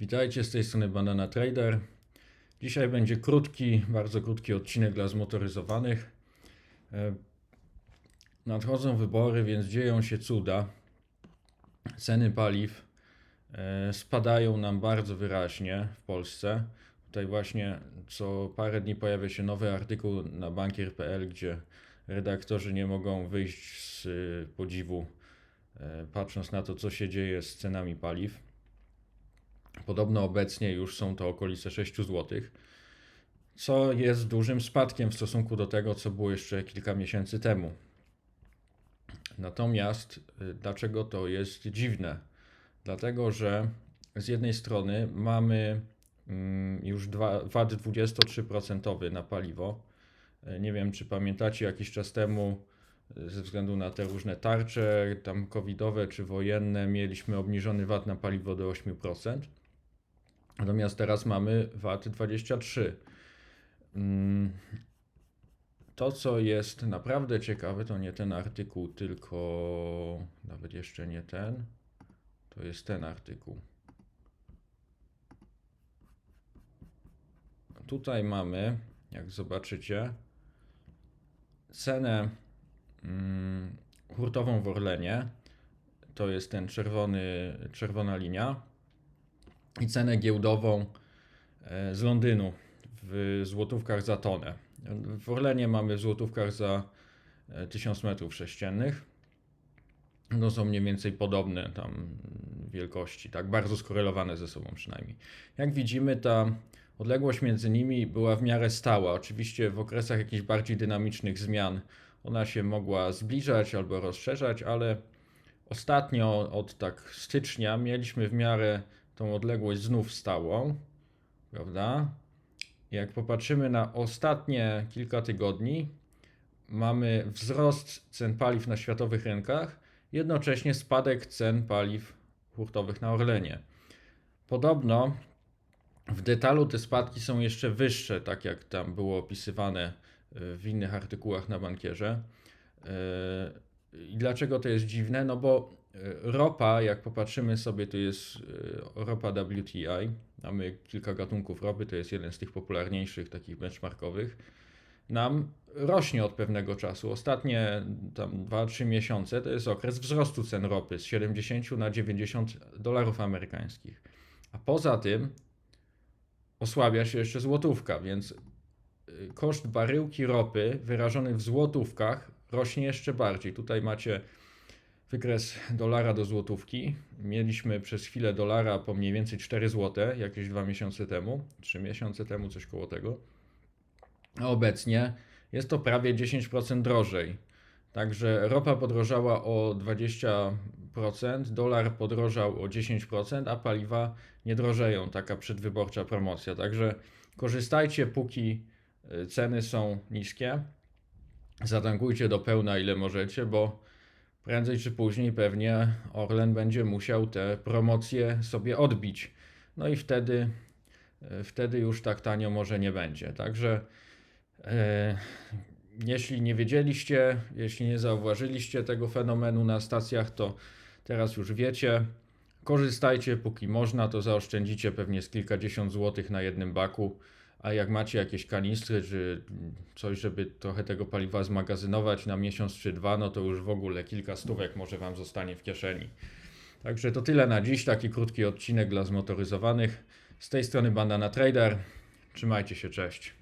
Witajcie, z tej strony Banana Trader. Dzisiaj będzie krótki, bardzo krótki odcinek dla zmotoryzowanych. E, Nadchodzą wybory, więc dzieją się cuda. Ceny paliw e, spadają nam bardzo wyraźnie w Polsce. Tutaj właśnie co parę dni pojawia się nowy artykuł na bankier.pl, gdzie redaktorzy nie mogą wyjść z y, podziwu, e, patrząc na to, co się dzieje z cenami paliw. Podobno obecnie już są to okolice 6 zł, co jest dużym spadkiem w stosunku do tego, co było jeszcze kilka miesięcy temu. Natomiast y, dlaczego to jest dziwne? Dlatego, że z jednej strony mamy mm, już VAT 23% na paliwo. Y, Nie wiem, czy pamiętacie, jakiś czas temu y, ze względu na te różne tarcze, tam covidowe czy wojenne, mieliśmy obniżony VAT na paliwo do 8%. Natomiast teraz mamy VAT 23. Mm, To, co jest naprawdę ciekawe, to nie ten artykuł, tylko nawet jeszcze nie ten. To jest ten artykuł. Tutaj mamy, jak zobaczycie, cenę mm, hurtową w Orlenie. To jest ten czerwony, czerwona linia i cenę giełdową e, z Londynu w złotówkach za tonę. W Orlenie mamy w złotówkach za e, 1000 metrów sześciennych. No są mniej więcej podobne tam wielkości, tak bardzo skorelowane ze sobą przynajmniej. Jak widzimy, ta odległość między nimi była w miarę stała. Oczywiście w okresach jakichś bardziej dynamicznych zmian ona się mogła zbliżać albo rozszerzać, ale ostatnio od tak stycznia mieliśmy w miarę tą odległość znów stałą, prawda? Jak popatrzymy na ostatnie kilka tygodni, mamy wzrost cen paliw na światowych rynkach, jednocześnie spadek cen paliw hurtowych na Orlenie. Podobno w detalu te spadki są jeszcze wyższe, tak jak tam było opisywane y, w innych artykułach na bankierze. Y, I dlaczego to jest dziwne? No bo ropa, jak popatrzymy sobie, to jest y, ropa WTI. Mamy kilka gatunków ropy, to jest jeden z tych popularniejszych, takich benchmarkowych. Nam rośnie od pewnego czasu. Ostatnie tam 2-3 miesiące to jest okres wzrostu cen ropy z 70 na 90 dolarów amerykańskich. A poza tym osłabia się jeszcze złotówka, więc y, koszt baryłki ropy wyrażony w złotówkach rośnie jeszcze bardziej. Tutaj macie wykres dolara do złotówki. Mieliśmy przez chwilę dolara po mniej więcej 4 zł, jakieś dwa miesiące temu, 3 miesiące temu, coś koło tego. A obecnie jest to prawie 10% drożej. Także ropa podrożała o 20%, dolar podrożał o 10%, a paliwa nie drożeją. Taka przedwyborcza promocja. Także korzystajcie, póki y, ceny są niskie. Zatankujcie do pełna, ile możecie, bo prędzej czy później pewnie Orlen będzie musiał te promocje sobie odbić. No i wtedy, y, wtedy już tak tanio może nie będzie. Także e, jeśli nie wiedzieliście, jeśli nie zauważyliście tego fenomenu na stacjach, to teraz już wiecie. Korzystajcie, póki można, to zaoszczędzicie pewnie z kilkadziesiąt złotych na jednym baku. A jak macie jakieś kanistry, czy coś, żeby trochę tego paliwa zmagazynować na miesiąc czy dwa, no to już w ogóle kilka stówek może Wam zostanie w kieszeni. Także to tyle na dziś. Taki krótki odcinek dla zmotoryzowanych. Z tej strony Bandana Trader. Trzymajcie się, cześć.